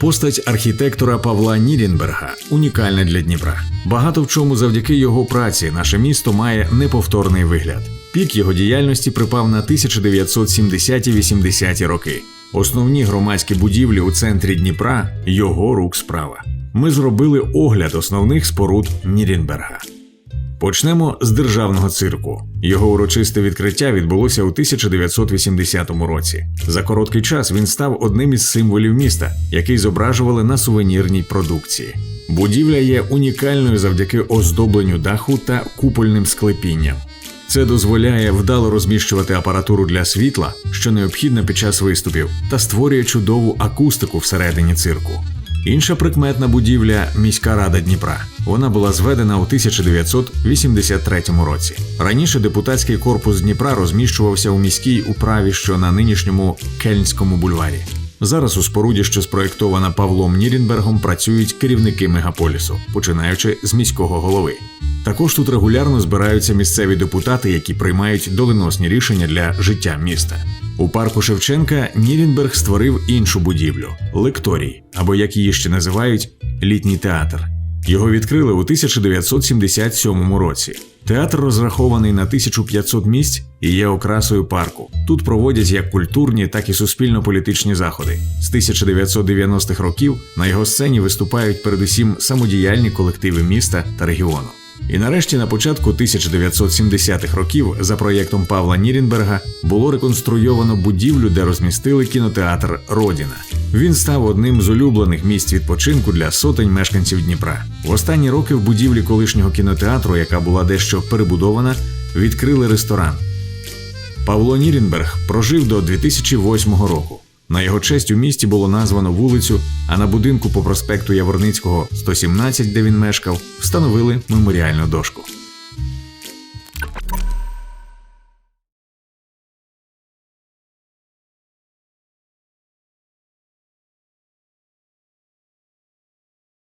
Постать архітектора Павла Нірінберга унікальна для Дніпра. Багато в чому завдяки його праці наше місто має неповторний вигляд. Пік його діяльності припав на 1970-80-ті роки. Основні громадські будівлі у центрі Дніпра його рук справа. Ми зробили огляд основних споруд Нірінберга. Почнемо з державного цирку. Його урочисте відкриття відбулося у 1980 році. За короткий час він став одним із символів міста, який зображували на сувенірній продукції. Будівля є унікальною завдяки оздобленню даху та купольним склепінням. Це дозволяє вдало розміщувати апаратуру для світла, що необхідна під час виступів, та створює чудову акустику всередині цирку. Інша прикметна будівля міська рада Дніпра. Вона була зведена у 1983 році. Раніше депутатський корпус Дніпра розміщувався у міській управі, що на нинішньому Кельнському бульварі. Зараз у споруді, що спроєктована Павлом Нірінбергом, працюють керівники мегаполісу, починаючи з міського голови. Також тут регулярно збираються місцеві депутати, які приймають доленосні рішення для життя міста. У парку Шевченка Нірінберг створив іншу будівлю лекторій, або як її ще називають, літній театр. Його відкрили у 1977 році. Театр розрахований на 1500 місць і є окрасою парку. Тут проводять як культурні, так і суспільно-політичні заходи. З 1990-х років на його сцені виступають передусім самодіяльні колективи міста та регіону. І нарешті на початку 1970-х років за проєктом Павла Нірінберга було реконструйовано будівлю, де розмістили кінотеатр Родіна. Він став одним з улюблених місць відпочинку для сотень мешканців Дніпра. В останні роки в будівлі колишнього кінотеатру, яка була дещо перебудована, відкрили ресторан. Павло Нірінберг прожив до 2008 року. На його честь у місті було названо вулицю, а на будинку по проспекту Яворницького 117, де він мешкав, встановили меморіальну дошку.